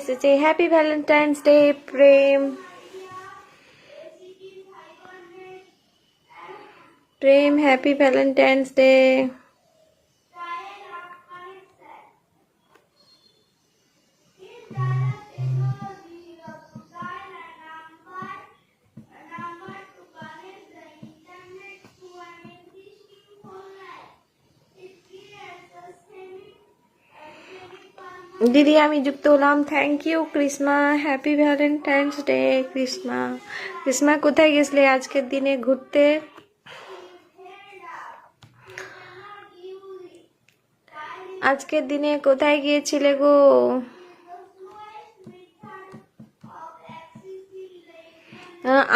প্রেম এসেছে happy Valentine's day প্রেম প্রেম হ্যাপি ভ্যালেন্টাইন্স ডে দিদি, আমি যুক্ত হলাম। Thank you Krishna. Happy Valentine's day Krishna. Krishna, কোথায় গেছলে আজকের দিনে ঘুরতে? আজকের দিনে কোথায় গিয়েছিলে গো?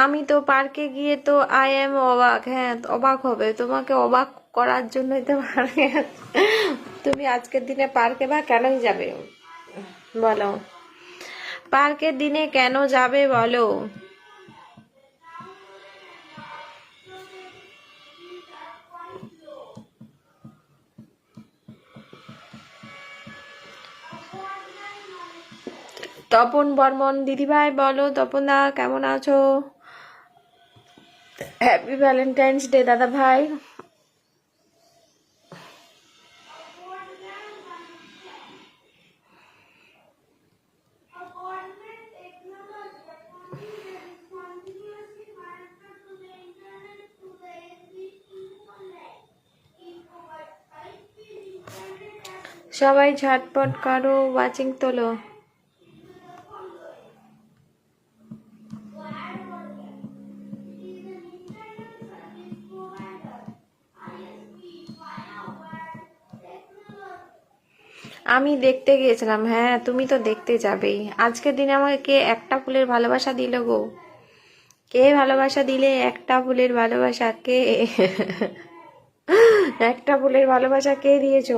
আমি তো পার্কে গিয়ে তো আই এম অবাক। হ্যাঁ অবাক হবে। তোমাকে অবাক করার জন্যই তো তুমি আজকের দিনে পার্কে বা কেনই যাবে? বলো। পার্কের দিনে কেন যাবে বলো? তপন বর্মন, দিদিভাই বলো, তপন দা কেমন আছো? হ্যাপি ভ্যালেন্টাইন্স ডে দাদা ভাই সবাই ঝটপট করো ওয়াচিং তোলো। আমি দেখতে গিয়েছিলাম হ্যাঁ তুমি তো দেখতে যাবেই। আজকের দিনে আমাকে কে একটা ফুলের ভালোবাসা দিল গো? কে ভালোবাসা দিলে একটা ফুলের ভালোবাসা কে? একটা ফুলের ভালোবাসা কে দিয়েছ?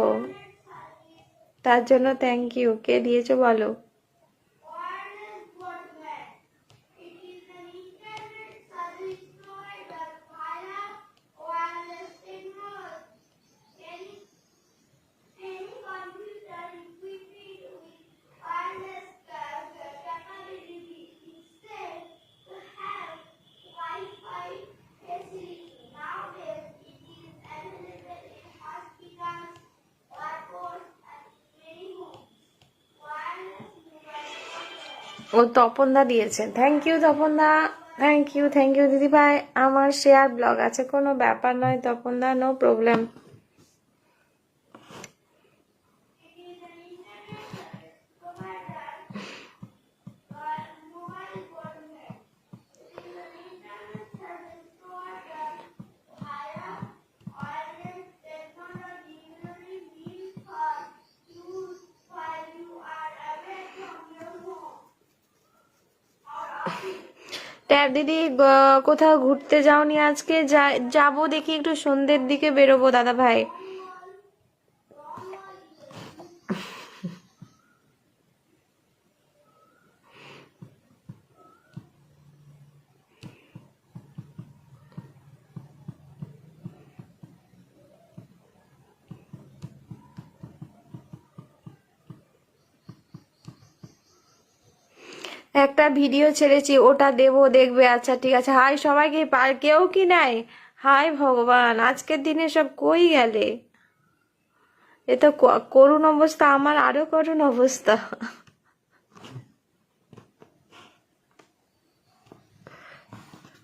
তার জন্য থ্যাংক ইউ কে দিয়েছ বলো? ও তপনদা দিয়েছে থ্যাংক ইউ তপনদা। থ্যাংক ইউ থ্যাংক ইউ দিদিভাই আমার শেয়ার ব্লগ আছে, কোনো ব্যাপার নয়, তপনদা নো প্রবলেম ট্যাব দিদি কোথাও ঘুরতে যাওনি আজকে? যাব দেখি একটু সন্ধ্যের দিকে বেরোবো দাদা ভাই একটা ভিডিও ছেড়েছি, ওটা দেবো, দেখবে আচ্ছা ঠিক আছে। হাই সবাইকে পার কেউ কি নাই? হাই ভগবান, আজকের দিনে সব কই গেলে? এ তো করুণ অবস্থা, আমার আরও করুণ অবস্থা।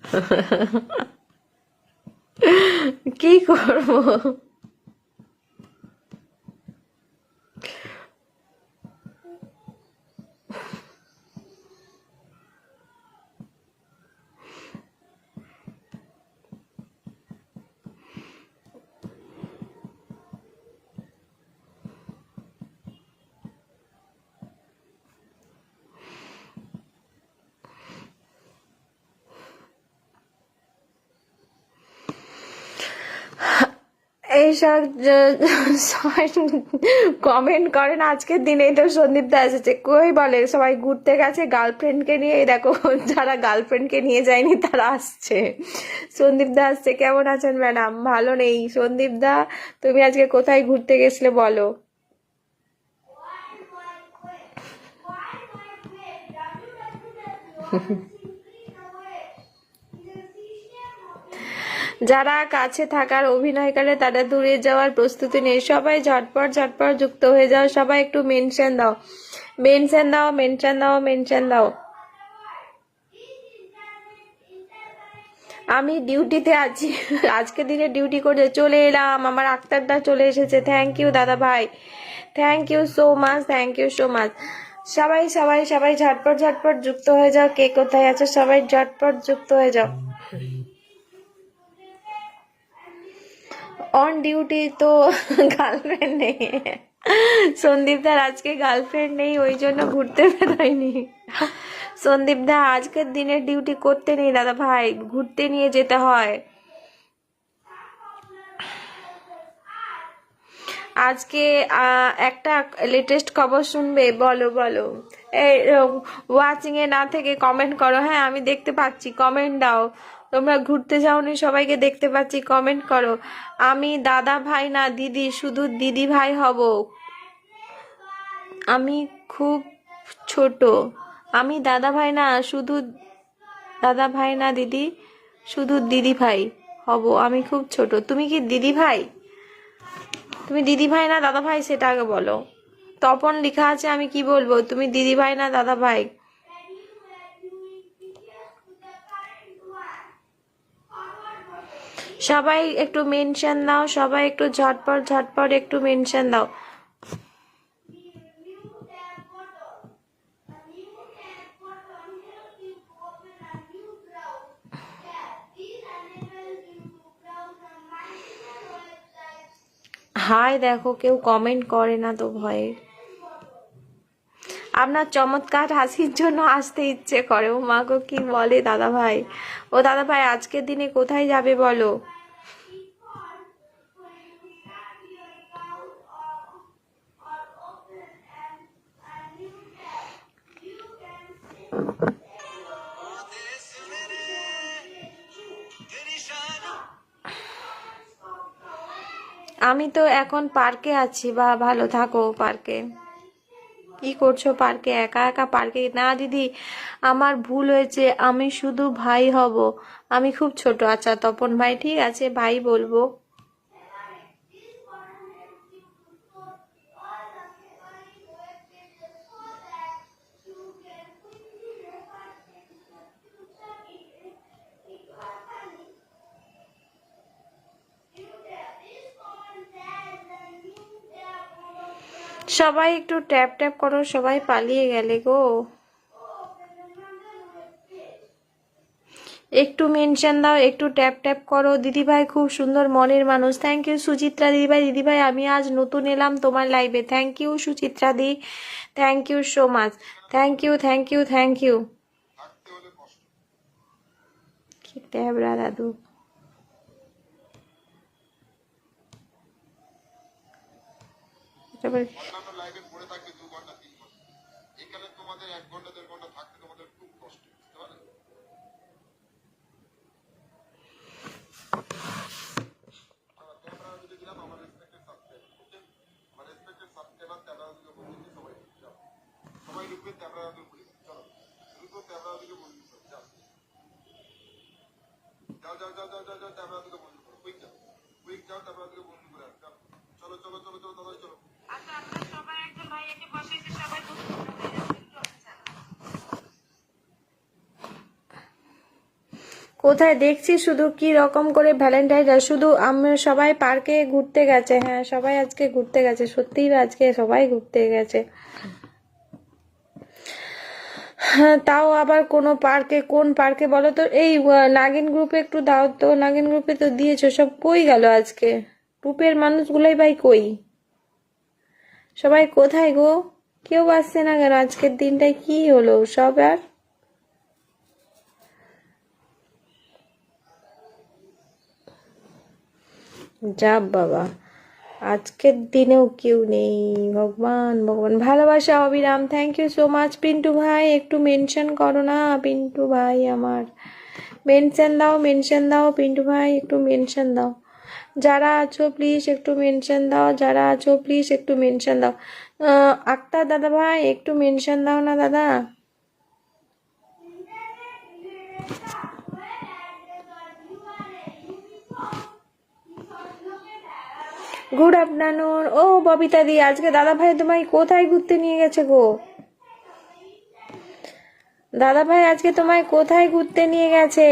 কি করব? এইসব কমেন্ট করেন আজকের দিনে তো সন্দীপ দা এসেছে কই বলে সবাই ঘুরতে গেছে গার্লফ্রেন্ডকে নিয়ে দেখো যারা গার্লফ্রেন্ডকে নিয়ে যায়নি তারা আসছে সন্দীপ দা আসছে কেমন আছেন ম্যাডাম ভালো নেই সন্দীপ দা তুমি আজকে কোথায় ঘুরতে গেছিলে বলো হুম যারা কাছে থাকার অভিনয় করে তারা দূরে যাওয়ার প্রস্তুতি নেই। সবাই ঝটপট ঝটপট যুক্ত হয়ে যাও। সবাই একটু মেনশন দাও। মেনশন দাও মেনশন দাও মেনশন দাও। আমি ডিউটিতে আছি। আজকে দিনে ডিউটি করে চলে এলাম। আমার আক্তারদা চলে এসেছে। থ্যাংক ইউ দাদা ভাই। Thank you so much thank you so much সবাই সবাই সবাই ঝটপট ঝটপট যুক্ত হয়ে যাও। কে কোথায় আছে? সবাই ঝটপট যুক্ত হয়ে যাও। অন ডিউটি তো গার্লফ্রেন্ড নেই। সন্দীপ দার আজকে গার্লফ্রেন্ড নেই, ওই জন্য ঘুরতে বেরোয়নি। সন্দীপ দা আজকের দিনের ডিউটি করতে নেই দাদা ভাই, ঘুরতে নিয়ে যেতে হয়। আজকে একটা লেটেস্ট খবর শুনবে, বলো বলো। এই ওয়াচিং এ না থেকে কমেন্ট করো হ্যাঁ আমি দেখতে পাচ্ছি কমেন্ট দাও। তোমরা ঘুরতে যাওনি, সবাইকে দেখতে পাচ্ছি কমেন্ট করো। আমি দাদা ভাই না, দিদি, শুধু দিদি ভাই হব। আমি খুব ছোট। আমি দাদা ভাই না, শুধু দাদা ভাই না, দিদি, শুধু দিদি ভাই হব। আমি খুব ছোট। তুমি কি দিদি ভাই? তুমি দিদি ভাই না, দাদা ভাই, সেটা আগে বলো। তপন লেখা আছে, আমি কি বলব? তুমি দিদি ভাই না, দাদা ভাই। সবাই একটু মেনশন দাও, সবাই একটু ঝটপট ঝটপট একটু মেনশন দাও। হাই দেখো, কেউ কমেন্ট করে না তো ভয়ে। আপনার চমৎকার হাসির জন্য আসতে ইচ্ছে করে। ও মা গো, কি বলে দাদা ভাই ও দাদা ভাই আজকের দিনে কোথায় যাবে বলো? আমি তো এখন পার্কে আছি, বা ভালো থাকো পার্কে। কি করছ পার্কে? একা একা পার্কে? না, দিদি, আমার ভুল হয়েছে, আমি শুধু ভাই হব। আমি খুব ছোট আচ্ছা তপন ভাই, ঠিক আছে, ভাই বলব। সবাই একটু ট্যাপ ট্যাপ করো সবাই পালিয়ে গেলে গো। একটু মেনশন দাও একটু ট্যাপ ট্যাপ করো। দিদিভাই খুব সুন্দর মনের মানুষ। থ্যাংক ইউ সুচিত্রা দিদিভাই। দিদিভাই আমি আজ নতুন এলাম তোমার লাইভে thank you Suchitra the. Thank you so much thank you thank you thank you ট্যাবরা দাদু দিকে বলে দিচ্ছি যাও। বন্ধ বন্ধ চলো চলো চলো চলো দাদাই চলো। কোথায় দেখছি শুধু কি রকম করে ভ্যালেন্টাইন ডে শুধু আমরা সবাই পার্কে ঘুরতে গেছে। হ্যাঁ সবাই আজকে ঘুরতে গেছে। সত্যিই আজকে সবাই ঘুরতে গেছে। হ্যাঁ তাও আবার কোনো পার্কে কোন পার্কে বলো তো? এই নাগিন গ্রুপে একটু দাও তো। নাগিন গ্রুপে তো দিয়েছ। সব কই গেল আজকে? গ্রুপের মানুষগুলোই ভাই কই? সবাই কোথায় গো? কেউ আসছে না কেন? আজকের দিনটায় কি হলো? সব আর? যা বাবা, আজকের দিনেও কেউ নেই। ভগবান ভগবান। ভালোবাসা, অবিরাম। Thank you so much Pintu ভাই। একটু মেনশন করো না, পিন্টু ভাই আমার। মেনশন দাও মেনশন দাও, পিন্টু ভাই। একটু মেনশন দাও। যারা আছো প্লিজ একটু মেনশন দাও। যারা আছো প্লিজ একটু মেনশন দাও। আক্তার দাদা ভাই, একটু মেনশন দাও না দাদা। Good afternoon. ও, ববিতা দি, আজকে দাদা ভাই তোমায় কোথায় ঘুরতে নিয়ে গেছে গো? দাদা ভাই, আজকে তোমায় কোথায় ঘুরতে নিয়ে গেছে?